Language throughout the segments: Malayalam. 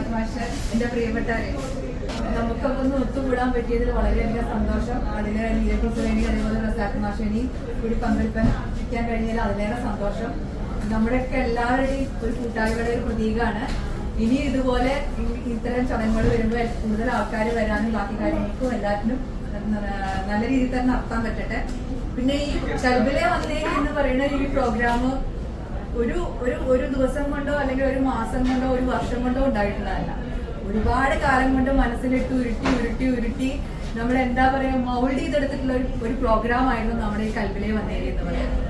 റസാഖ് മാഷ്. എന്റെ പ്രിയപ്പെട്ടവരെ നമുക്കൊക്കെ ഒന്ന് ഒത്തുകൂടാൻ പറ്റിയതിൽ വളരെയധികം സന്തോഷം. അതിന് നീരക്കുസുവേനി അതേപോലെ റസാഖ് മാഷേനി കൂടി പങ്കെടുക്കാൻ കഴിഞ്ഞതിൽ അതിലേറെ സന്തോഷം. നമ്മുടെയൊക്കെ എല്ലാവരുടെയും ഒരു കൂട്ടായ്മയുടെ ഒരു പ്രതീകമാണ് ഇനി ഇതുപോലെ ഇത്തരം ചടങ്ങുകൾ വരുമ്പോൾ കൂടുതൽ ആൾക്കാർ വരാനും ബാക്കി കാര്യങ്ങൾക്കും എല്ലാത്തിനും നല്ല രീതിയിൽ തന്നെ നടത്താൻ പറ്റട്ടെ. പിന്നെ ഈ കൽബിലെ വന്നേരി എന്ന് പറയുന്ന ഈ പ്രോഗ്രാം ഒരു ഒരു ഒരു ദിവസം കൊണ്ടോ അല്ലെങ്കിൽ ഒരു മാസം കൊണ്ടോ ഒരു വർഷം കൊണ്ടോ ഉണ്ടായിട്ടുള്ളതല്ല. ഒരുപാട് കാലം കൊണ്ട് മനസ്സിലിട്ട് ഉരുട്ടി ഉരുട്ടി ഉരുട്ടി നമ്മൾ എന്താ പറയാ മൗൾഡ് ചെയ്തെടുത്തിട്ടുള്ള ഒരു ഒരു പ്രോഗ്രാം ആയിരുന്നു നമ്മുടെ ഈ കൽബിലെ വന്നേരി എന്ന് പറയുന്നത്.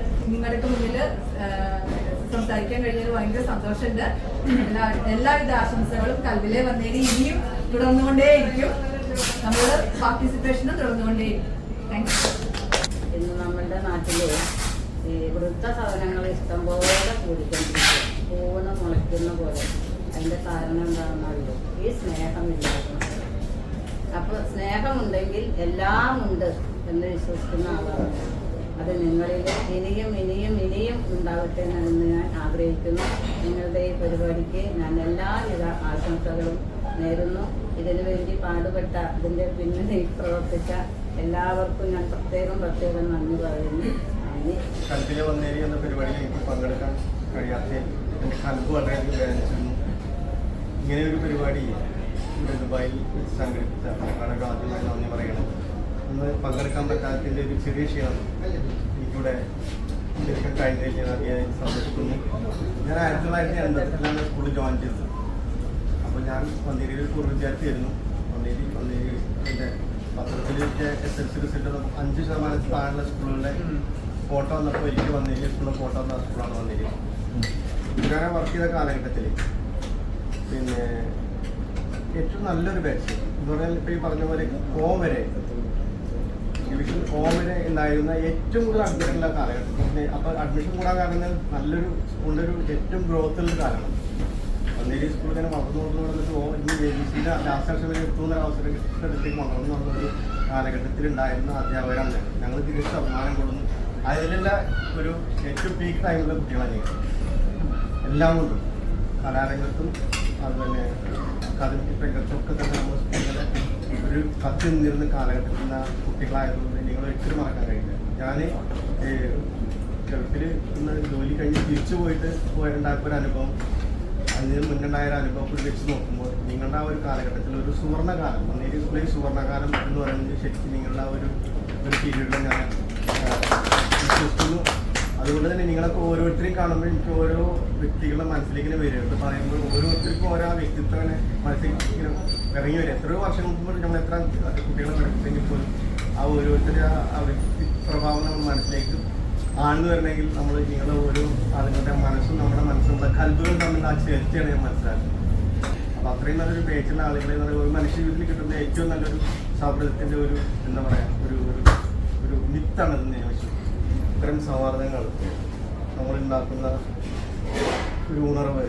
മുന്നിൽ സംസാരിക്കാൻ കഴിഞ്ഞതിൽ ഭയങ്കര സന്തോഷമുണ്ട്. എല്ലാ എല്ലാവിധ ആശംസകളും കൽവിലെ വന്നേരി ഇനിയും തുടർന്നുകൊണ്ടേയിരിക്കും. നമ്മൾ പാർട്ടിസിപ്പേഷനും തുടർന്നുകൊണ്ടേയിരിക്കും. താങ്ക് യു ഇന്ന് നമ്മുടെ നാട്ടിൽ ഈ സാധനങ്ങൾ ഇഷ്ടംപോലെ കൂടിക്കൊണ്ടിരിക്കും പൂണ് മുളയ്ക്കുന്ന പോലെ. അതിന്റെ കാരണം എന്താണെന്നറിയോ ഈ സ്നേഹം സ്നേഹമില്ലാതെ അപ്പൊ സ്നേഹമുണ്ടെങ്കിൽ എല്ലാം ഉണ്ട് എന്ന് വിശ്വസിക്കുന്ന ആളാണ്. അത് നിങ്ങളിൽ ഇനിയും ഇനിയും ഇനിയും ഉണ്ടാവട്ടെ എന്ന് ഞാൻ ആഗ്രഹിക്കുന്നു. നിങ്ങളുടെ ഈ പരിപാടിക്ക് ഞാൻ എല്ലാവിധ ആശംസകളും നേരുന്നു. ഇതിനു വേണ്ടി പാടുപെട്ട ഇതിന്റെ പിന്നിൽ പ്രവർത്തിച്ച എല്ലാവർക്കും ഞാൻ പ്രത്യേകം പ്രത്യേകം നന്ദി പറയുന്നു. നന്ദി കൽപ്പിലെ വന്നേരി എന്ന പരിപാടിയിൽ എനിക്ക് പങ്കെടുക്കാൻ കഴിയാത്ത എന്റെ കൽബ് വളരെയധികം വേദനിച്ചിരുന്നു. ഇങ്ങനെ ഒരു പരിപാടി ഇവിടെ ദുബായിൽ വെച്ച് സംഘടിപ്പിച്ച വളരെ ആദ്യമായി നന്ദി പറയണം. ഒന്ന് പങ്കെടുക്കാൻ പറ്റാത്തതിന്റെ ഒരു ചെറിയ ക്ഷീണം എനിക്കിവിടെ ശരിക്കും കഴിഞ്ഞില്ല അതിയായി സന്തോഷിക്കുന്നു. ഞാൻ ആയിരത്തി തൊള്ളായിരത്തി എൺപത്തിലാണ് സ്കൂളിൽ ജോയിൻ ചെയ്തത്. അപ്പോൾ ഞാൻ ഒരു പൂർവ വിദ്യാർത്ഥിയായിരുന്നു. വന്നേരി വന്നേരി എന്റെ പത്രത്തിലേക്ക് എസ് എൽ സി റിസൾട്ട് അഞ്ച് ശതമാനത്തിൽ താഴെയുള്ള സ്കൂളുകളുടെ ഫോട്ടോ വന്നപ്പോൾ എനിക്ക് വന്നില്ല സ്കൂളിലെ ഫോട്ടോ വന്ന സ്കൂളാണ് വന്നേരി ഞാൻ വർക്ക് ചെയ്ത കാലഘട്ടത്തിൽ പിന്നെ ഏറ്റവും നല്ലൊരു ബാച്ച് എന്ന് പറഞ്ഞാൽ ഇപ്പോൾ ഈ പറഞ്ഞ പോലെ കോ വരെ. ഡിവിഷൻ കോ വരെ ഉണ്ടായിരുന്ന ഏറ്റവും കൂടുതൽ അഡ്മിഷൻ ഉള്ള കാലഘട്ടം. പിന്നെ അപ്പോൾ അഡ്മിഷൻ കൂടാൻ കാരണം നല്ലൊരു സ്കൂളിന്റെ ഒരു ഏറ്റവും ഗ്രോത്ത് ഉള്ള കാലമാണ് അന്നേരി സ്കൂളിൽ ഇങ്ങനെ വളർന്നു വളർന്നു വന്നിട്ട് ഓ ഇനി എ ബി സിന്റെ ലാസ്റ്റ് വർഷം വരെ എത്തുന്ന അവസരം കിട്ടുന്നിടത്തേക്ക് വളർന്നു വന്നൊരു കാലഘട്ടത്തിലുണ്ടായിരുന്ന അധ്യാപകരാണ് ഞങ്ങൾ തിരിച്ച് അഭിമാനം കൊള്ളുന്നു. അതിലുള്ള ഒരു ഏറ്റവും പീക്ക് ടൈമിലുള്ള കുട്ടികളാണ് എല്ലാം കൊണ്ടും. കലാരംഗത്തും അതുപോലെ അക്കാദമിക് രംഗത്തൊക്കെ തന്നെ നമ്മൾ സ്കൂളിലെ ഒരു കത്തി നിന്നിരുന്ന കാലഘട്ടത്തിൽ കുട്ടികളായതുകൊണ്ട് നിങ്ങൾ ഒരിക്കലും മറക്കാൻ കഴിയില്ല. ഞാൻ ഗൾഫിൽ ഇന്ന് ജോലി കഴിഞ്ഞ് തിരിച്ചു പോയിട്ട് പോയിട്ടുണ്ടാക്കിയ ഒരു അനുഭവം അതിന് മുന്നുണ്ടായ ഒരു അനുഭവം കൂടി വെച്ച് നോക്കുമ്പോൾ നിങ്ങളുടെ ആ ഒരു കാലഘട്ടത്തിൽ ഒരു സുവർണകാലം അന്നേരി സ്കൂളിൽ സുവർണകാലം എന്ന് പറയുന്നത് ശരിക്കും നിങ്ങളുടെ ആ ഒരു ഒരു പീരീഡിൽ ഞാൻ വിശ്വസിക്കുന്നു. അതുകൊണ്ട് തന്നെ നിങ്ങളൊക്കെ ഓരോരുത്തരെയും കാണുമ്പോൾ എനിക്ക് ഓരോ വ്യക്തികളുടെ മനസ്സിലേക്ക് ഇങ്ങനെ വരും ഇത് പറയുമ്പോൾ ഓരോരുത്തർക്കും ഓരോ വ്യക്തിത്വം ഇങ്ങനെ മനസ്സിലേക്ക് ഇങ്ങനെ ഇറങ്ങി വരും എത്രയോ വർഷങ്ങൾക്ക് മുമ്പ് നമ്മൾ എത്ര കുട്ടികളെ പഠിപ്പിച്ചെങ്കിൽ പോലും ആ ഓരോരുത്തരുടെ ആ- വ്യക്തി പ്രഭാവം നമ്മൾ മനസ്സിലേക്ക് ആണെന്ന് വരണമെങ്കിൽ നമ്മൾ നിങ്ങളുടെ ഓരോ ആളുകളുടെ മനസ്സും നമ്മുടെ മനസ്സും നമ്മുടെ കൽബുകളും തമ്മിൽ ആ ചേർച്ചയാണ് ഞാൻ മനസ്സിലാക്കുന്നത്. അപ്പോൾ അത്രയും നല്ലൊരു പേച്ചുള്ള ആളുകളെ എന്ന് പറയുമ്പോൾ ഒരു മനുഷ്യ ജീവിതത്തിൽ കിട്ടുന്ന ഏറ്റവും നല്ലൊരു സൗഹൃദത്തിന്റെ ഒരു എന്താ പറയുക ഒരു ഒരു ഒരു മിത്താണ് അതെന്ന് ഞാൻ വിശ്വസിക്കുന്നത് ഇത്തരം സൗഹാർദ്ദങ്ങൾ നമ്മളുണ്ടാക്കുന്ന ഒരു ഉണർവ്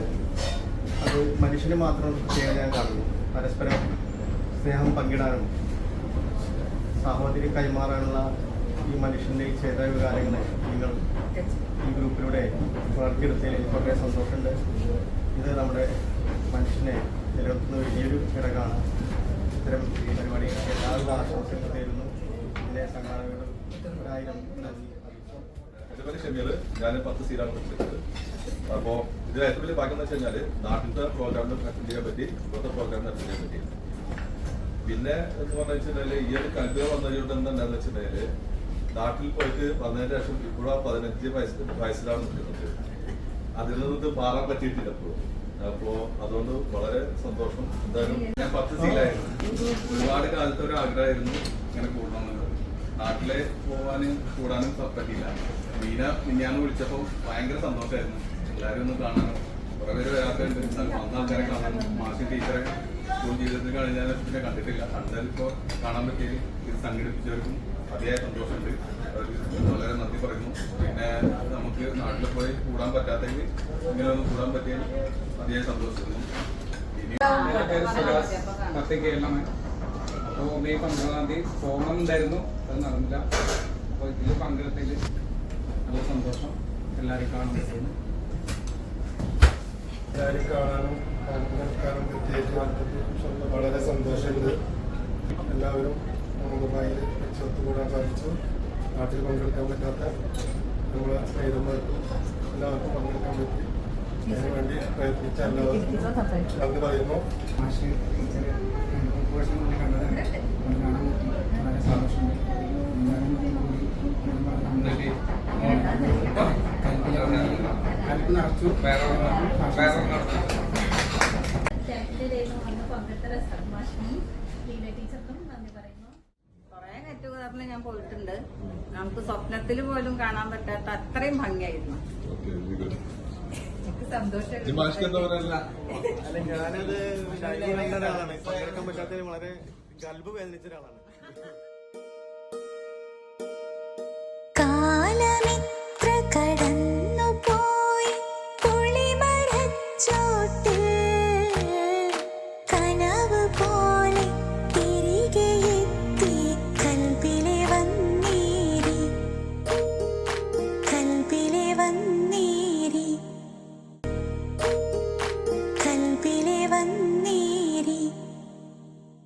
അത് മനുഷ്യന് മാത്രം ചെയ്യാൻ കാണുന്നു പരസ്പരം സ്നേഹം പങ്കിടാനും സാഹോദര്യം കൈമാറാനുള്ള ഈ മനുഷ്യന്റെ ഈ ചേതന വികാരങ്ങളെ നിങ്ങൾ ഈ ഗ്രൂപ്പിലൂടെ വളർത്തിയെടുത്തതിൽ എനിക്ക് വളരെ സന്തോഷമുണ്ട്. ഇത് നമ്മുടെ മനുഷ്യനെ നിലനിർത്തുന്ന വലിയൊരു ഘടകമാണ്. ഇത്തരം പരിപാടികൾക്ക് എല്ലാവിധ ആശംസകൾ തരുന്നു ഇതിലെ സംഘാടകരും ഒരായിരം നന്ദി. എന്റെ പേര് ഷമീർ ഞാൻ പത്ത് സീറ്റാണ് പഠിച്ചത് അപ്പോൾ ഇതിൽ ഏറ്റവും വലിയ ഭാഗ്യം എന്ന് വെച്ച് കഴിഞ്ഞാൽ നാട്ടിലത്തെ പ്രോഗ്രാമിന് അറ്റൻഡ് ചെയ്യാൻ പറ്റി ഇവിടുത്തെ പ്രോഗ്രാമിന് അറ്റൻഡ് ചെയ്യാൻ പറ്റി. പിന്നെ എന്ന് പറഞ്ഞു വെച്ചിട്ടുണ്ടെങ്കിൽ ഈ ഒരു കൽബിക വന്നതുകൊണ്ട് എന്താണെന്ന് വെച്ചിട്ടുണ്ടെങ്കിൽ നാട്ടിൽ പോയിട്ട് വന്നതിന് ശേഷം ഇപ്പോഴും പതിനഞ്ച് വയസ്സ് വയസ്സിലാണ് നിൽക്കുന്നത്. അതിൽ നിന്ന് മാറാൻ പറ്റിയിട്ടില്ല അപ്പോഴും അപ്പോ അതുകൊണ്ട് വളരെ സന്തോഷം. എന്തായാലും ഞാൻ പത്ത് സീലായിരുന്നു ഒരുപാട് കാലത്തെ ഒരു ആഗ്രഹമായിരുന്നു ഇങ്ങനെ കൂടണമെന്നുള്ളത്. നാട്ടിലെ പോവാനും കൂടാനും പറ്റിയില്ല മീന മിന്നാന്ന് വിളിച്ചപ്പോൾ ഭയങ്കര സന്തോഷമായിരുന്നു എല്ലാവരും ഒന്ന് കാണാനും കുറെ പേര് വരാത്തുണ്ട് വന്ന ആൾക്കാരെ കാണാൻ. മാഷി ടീച്ചറെ സ്കൂൾ ജീവിതത്തിൽ കഴിഞ്ഞാൽ പിന്നെ കണ്ടിട്ടില്ല. കണ്ടാൽ ഇപ്പോൾ കാണാൻ പറ്റിയത് ഇത് സംഘടിപ്പിച്ചവർക്കും അതിയായ സന്തോഷമുണ്ട്. വളരെ നന്ദി പറയുന്നു. പിന്നെ നമുക്ക് നാട്ടിൽ പോയി കൂടാൻ പറ്റാത്തെങ്കിൽ ഇങ്ങനെ ഒന്ന് കൂടാൻ പറ്റിയാൽ അതിയായ സന്തോഷിക്കുന്നു അപ്പോൾ മെയ് പന്ത്രണ്ടാം തീയതി പോകണം ഉണ്ടായിരുന്നു. അത് നടന്നില്ല. അപ്പോൾ ഇതിൽ പങ്കെടുത്തതിൽ നല്ല സന്തോഷം. എല്ലാവരെയും കാണാൻ പറ്റുന്നു. എല്ലാവരും കാണാനും പങ്കെടുക്കാനും പറ്റിയിട്ട് വളരെ സന്തോഷമുണ്ട്. എല്ലാവരും നമുക്ക് വെച്ച് ഒത്തുകൂടാൻ സാധിച്ചു. നാട്ടിൽ പങ്കെടുക്കാൻ പറ്റാത്ത നമ്മളെ സ്നേഹിതന്മാർക്കും എല്ലാവർക്കും പങ്കെടുക്കാൻ പറ്റി. അതിനുവേണ്ടി പ്രയത്നിച്ച എല്ലാവർക്കും നന്ദി പറയുന്നു മാഷ് ടീച്ചർ മുപ്പത് വർഷം മുന്നേ കണ്ടതാണ് അത് കാണാൻ പറ്റി വളരെ സന്തോഷമുണ്ട് എല്ലാവരും കൂടി കൽപ്പ് നടച്ചു വേറെ വന്ന് പങ്കെടുത്ത റസാഖ് മാഷിനും ലീല ടീച്ചർക്കും നന്ദി പറയുന്നു കുറേ നെറ്റ് കയറിൽ ഞാൻ പോയിട്ടുണ്ട്. നമുക്ക് സ്വപ്നത്തിൽ പോലും കാണാൻ പറ്റാത്ത അത്രയും ഭംഗിയായിരുന്നു. അല്ല ഞാനത് പറ്റാത്തതിന് വളരെ കൽബ് വേദനിച്ച ഒരാളാണ്.